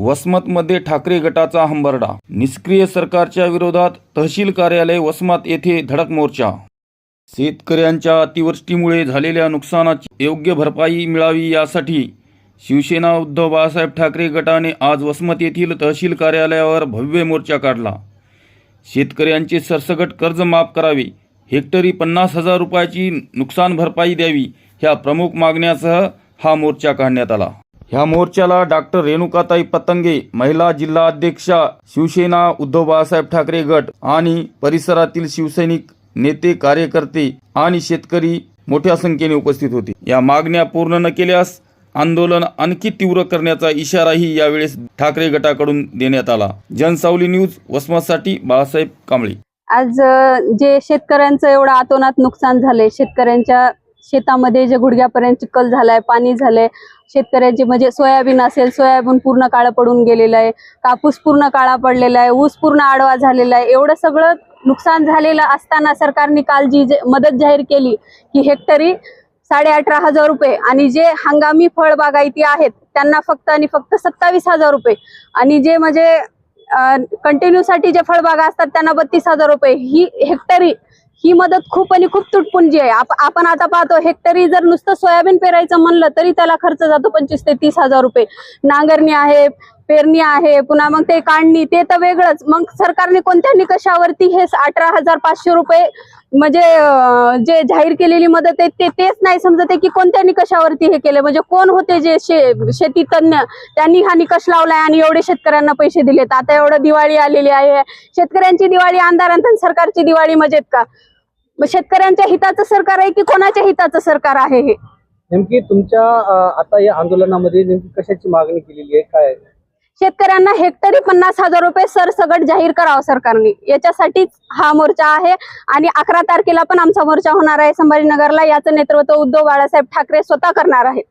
वसमतमध्ये ठाकरे गटाचा हंबरडा. निष्क्रिय सरकारच्या विरोधात तहसील कार्यालय वसमत येथे धडक मोर्चा. शेतकऱ्यांच्या अतिवृष्टीमुळे झालेल्या नुकसानाची योग्य भरपाई मिळावी यासाठी शिवसेना उद्धव बाळासाहेब ठाकरे गटाने आज वसमत येथील तहसील कार्यालयावर भव्य मोर्चा काढला. शेतकऱ्यांचे सरसकट कर्ज माफ करावे हेक्टरी पन्नास हजार रुपयाची नुकसान भरपाई द्यावी ह्या प्रमुख मागण्यासह हा मोर्चा काढण्यात आला. ह्या मोर्चाला डॉक्टर रेणुकाताई पतंगे महिला जिल्हा अध्यक्षा शिवसेना उद्धव बाळासाहेब ठाकरे गट आणि परिसरातील शिवसैनिक नेते कार्यकर्ते आणि शेतकरी मोठ्या संख्येने उपस्थित होते. या मागण्या पूर्ण न केल्यास आंदोलन आणखी तीव्र करण्याचा इशाराही यावेळेस ठाकरे गटाकडून देण्यात आला. जनसावली न्यूज वसमासाठी बाळासाहेब कांबळे. आज जे शेतकऱ्यांचं एवढं आतोनात नुकसान झाले शेतकऱ्यांच्या शेतामध्ये जे गुडघ्यापर्यंत चिखल झालाय पाणी झालंय शेतकऱ्यांचे म्हणजे सोयाबीन असेल सोयाबीन पूर्ण काळं पडून गेलेलं आहे कापूस पूर्ण काळा पडलेला आहे ऊस पूर्ण आडवा झालेला आहे एवढं सगळं नुकसान झालेलं असताना सरकारने काल जी जे मदत जाहीर केली की हेक्टरी साडे अठरा हजार रुपये आणि जे हंगामी फळबागायती आहेत त्यांना फक्त आणि फक्त सत्तावीस हजार रुपये. आणि जे म्हणजे कंटिन्यू साठी जे फळबागा असतात त्यांना बत्तीस हजार रुपये. ही हेक्टरी ही मदत खूप आणि खूप तुटपुंजी आहे. आपण आता पाहतो हेक्टरी जर नुसतं सोयाबीन पेरायचं म्हणलं तरी त्याला खर्च जातो पंचवीस ते तीस हजार रुपये. नांगरणी आहे पेरणी आहे पुन्हा मग ते काढणी ते तर वेगळंच. मग सरकारने कोणत्या निकषावरती हे अठरा हजार पाचशे रुपये म्हणजे जे जाहीर केलेली मदत आहे ते तेच नाही समजत आहे की कोणत्या निकषावरती हे केले. म्हणजे कोण होते जे शे शेती तज्ञ त्यांनी हा निकष लावलाय आणि एवढे शेतकऱ्यांना पैसे दिलेत. आता एवढं दिवाळी आलेली आहे. शेतकऱ्यांची दिवाळी आमदारांत सरकारची दिवाळी मजेत का? शेतकऱ्यांच्या हिताचं सरकार आहे की कोणाच्या हिताचं सरकार आहे हे? नेमकी तुमच्या आता या आंदोलनामध्ये नेमकी कशाची मागणी केलेली आहे? काय शेतकऱ्यांना हेक्टरी पन्नास हजार रुपये सरसगट जाहीर करावा सरकारने. याच्यासाठीच हा मोर्चा आहे आणि अकरा तारखेला पण आमचा मोर्चा होणार आहे संभाजीनगरला. याचं नेतृत्व उद्धव बाळासाहेब ठाकरे स्वतः करणार आहेत.